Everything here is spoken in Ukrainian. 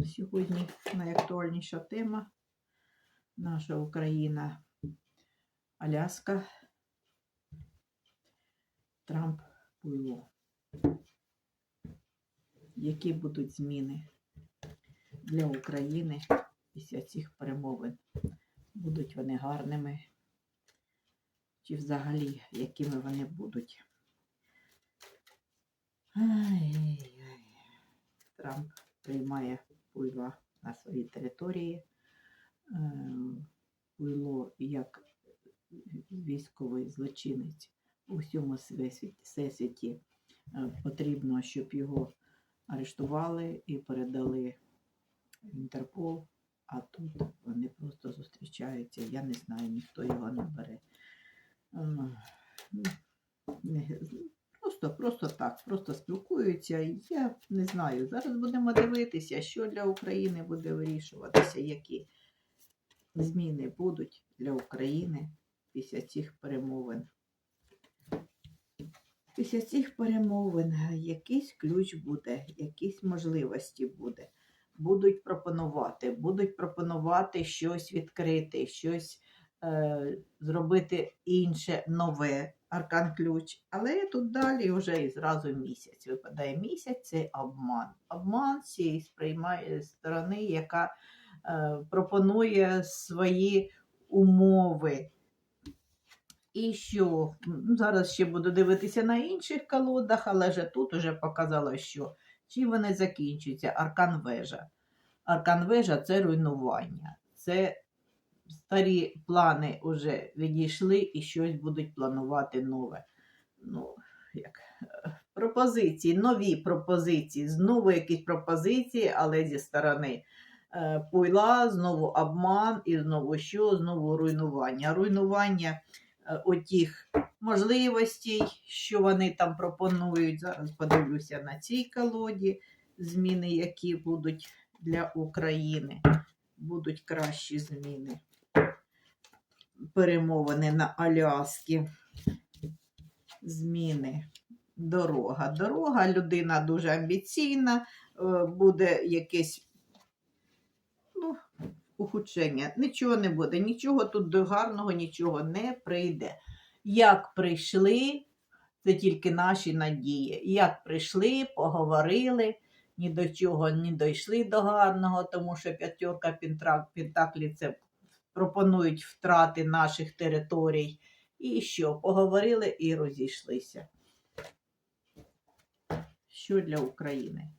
Сьогодні найактуальніша тема наша Україна, Аляска, Трамп, Пуйло. Які будуть зміни для України після цих перемовин? Будуть вони гарними? Чи взагалі якими вони будуть? Ай-яй-яй. Трамп приймає пуйла на своїй території. Е, Пуйло як військовий злочинець у всьому всесвіті, е, потрібно, щоб його арештували і передали в Інтерпол, а тут вони просто зустрічаються. Я не знаю, ніхто його не бере. Ем, не- Просто, просто так, просто спілкуються. Я не знаю. Зараз будемо дивитися, що для України буде вирішуватися, які зміни будуть для України після цих перемовин. Після цих перемовин якийсь ключ буде, якісь можливості буде. Будуть пропонувати, будуть пропонувати щось відкрити, щось е, зробити інше, нове, аркан ключ. Але тут далі вже і зразу місяць. Випадає місяць це обман. Обман цієї сприймає сторони, яка е, пропонує свої умови. І що зараз ще буду дивитися на інших колодах, але вже тут уже показало, що чим вони закінчуються. Аркан вежа. Аркан вежа це руйнування. Це старі плани вже відійшли і щось будуть планувати нове. Ну, як пропозиції, нові пропозиції, знову якісь пропозиції, але зі сторони е, пуйла, знову обман і знову що? Знову руйнування. Руйнування е, отіх можливостей, що вони там пропонують. Зараз подивлюся на цій колоді зміни, які будуть для України. Будуть кращі зміни. Перемовини на Аляскі. Зміни. Дорога. Дорога, людина дуже амбіційна, е, буде якесь ну, ухудшення. Нічого не буде, нічого тут до гарного, нічого не прийде. Як прийшли, це тільки наші надії. Як прийшли, поговорили, ні до чого не дійшли до гарного, тому що п'ятерка пентаклів це пропонують втрати наших територій. І що? Поговорили і розійшлися. Що для України?